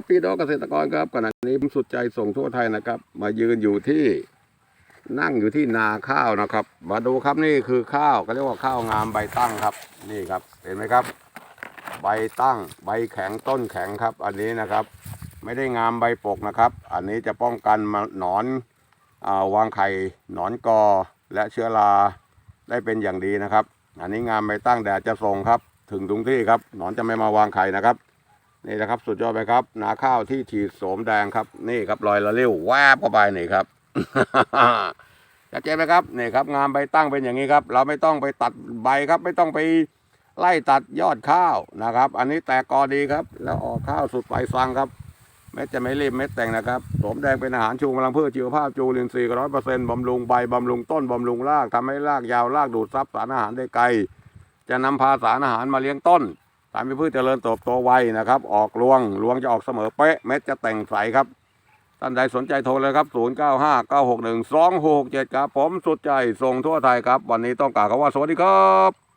ครับพี่น้องเกษตรกรครับขณะนี้ผมสุดใจส่งทั่วไทยนะครับ มายืนอยู่ที่นั่งอยู่ที่นาข้าวนะครับ มาดูครับนี่คือข้าวก็เรียกว่าข้าวงามใบตั้งครับ นี่ครับเห็นไหมครับ ใบตั้งใบแข็งต้นแข็งครับ อันนี้นะครับ ไม่ได้งามใบปกนะครับ อันนี้จะป้องกันมาหนอนอาวางไข่หนอนกอและเชื้อราได้เป็นอย่างดีนะครับ อันนี้งามใบตั้งแดดจะส่งครับ ถึงทุงที่ครับ หนอนจะไม่มาวางไข่นะครับ นี่นะครับสุดยอดไปครับ หนาข้าวที่ฉีดโสมแดงครับ นี่ครับรอยละเลี้ยวแวบเข้าไปนี่ครับชัดเจนไหมครับนี่ครับงามใบตั้งเป็นอย่างนี้ครับ เราไม่ต้องไปตัดใบครับ ไม่ต้องไปไล่ตัดยอดข้าวนะครับ อันนี้แตกกอดีครับ แล้วออกข้าวสุดปลายฟังครับเม็ดจะไม่รีบเม็ดแต่งนะครับโสมแดงเป็นอาหารชูกำลังพืชชีวภาพจูลินทรีย์ร้อยเปอร์เซ็นต์บำรุงใบบำรุงต้นบำรุงรากทำให้รากยาวรากดูดซับสารอาหารได้ไกล จะนำพาสารอาหารมาเลี้ยงต้น ทำให้พืชเจริญเติบโตไวนะครับ ออกรวงรวงจะออกเสมอเป๊ะเม็ดจะแต่งใสครับท่านใดสนใจโทรเลยครับ 0 9 5 9 6 1 2 6 7 ครับ ผมสุดใจส่งทั่วไทยครับ วันนี้ต้องกล่าวคำว่าสวัสดีครับ